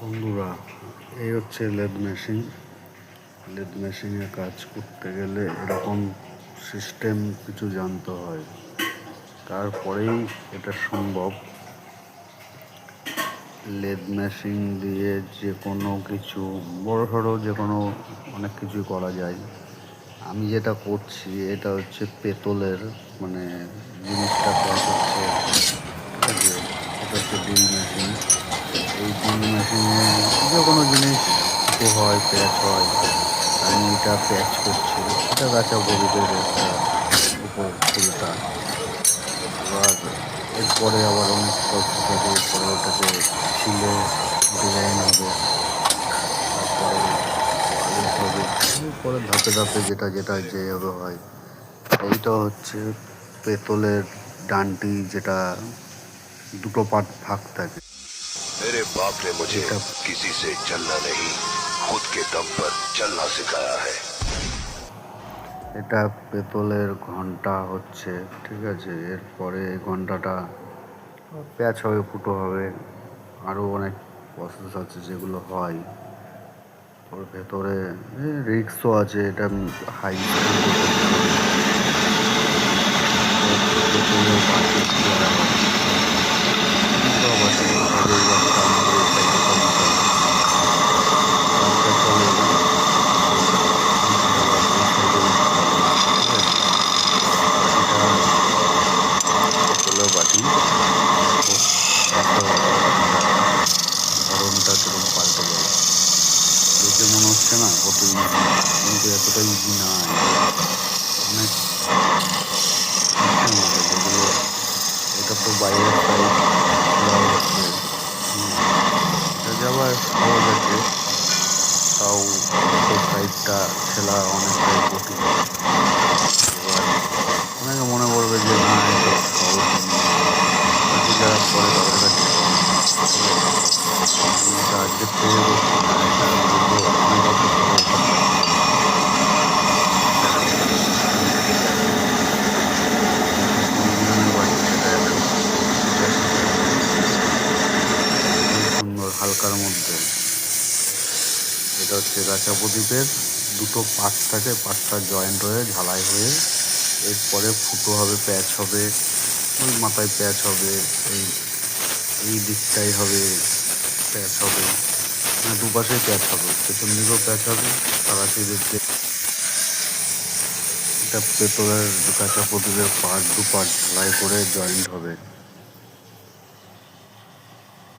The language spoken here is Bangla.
বন্ধুরা, এই হচ্ছে লেদ মেশিন। লেদ মেশিনে কাজ করতে গেলে এরকম সিস্টেম কিছু জানতে হয়। তারপরেই এটা সম্ভব। লেদ মেশিন দিয়ে যে কোনো কিছু, বড় সড়ো যে কোনো অনেক কিছুই করা যায়। আমি যেটা করছি, এটা হচ্ছে পেতলের মানে জিনিসটা কাজ হচ্ছে। এটা হচ্ছে ড্রিল ফুটো হয় প্যাচ হয় আমি এটা প্যাচ করছি। এটা গাছা গরিবের একটা উপকারিতা এবার এরপরে আবার অনেক প্রসেস এরপরে ওটাকে ছিলে ডিজাইন হবে। তারপরে এরপরে ধাপে ধাপে যেটা যেটা যেভাবে হয়। এইটা হচ্ছে পেতলের ডান্ডি যেটা দুটো পার্ট ফাঁক থাকে। मेरे बाप ने मुझे बेटा। किसी से चलना नहीं खुद के दम पर चलना सिखाया है এটা পেতলের ঘন্টা হচ্ছে ঠিক আছে এরপরে এই ঘন্টাটা প্যাচ হবে ফুটো হবে আরও অনেক প্রসেস আছে যেগুলো হয় ওর ভেতরে রিক্সও আছে এটা হাই হচ্ছে না? কত কিন্তু এতটা ইজি না। অনেক এটা তো বাইরের সাইড। এটা যাবার সহজ আছে তাও সাইডটা ঠেলা অনেকটাই কঠিন। এবার অনেকে মনে করবে যে, না, এটা সহজ যারা পরে তাদের কাছে আজকে থেকে করছি না এটা বলব অনেক বছর ধরে এটা মিলিয়নের বাড়ি সেটা একশো সুন্দর হালকার এটা হচ্ছে গাছা প্রদীপের। দুটো পাট থাকে, পাটটা জয়েন্ট হয়ে, ঝালাই হয়ে। এরপরে ফুটো হবে প্যাচ হবে। ওই মাথায় প্যাচ হবে এই এই দিকটাই হবে প্যাচ হবে। না দুপাশেই প্যাচ হবে। পেছন দিকেও প্যাচ হবে সারাশি দিক দিয়ে এটা পেতলের কাঁচা প্রদীপের পার্ট দু পার্ট ঝালাই করে জয়েন্ট হবে।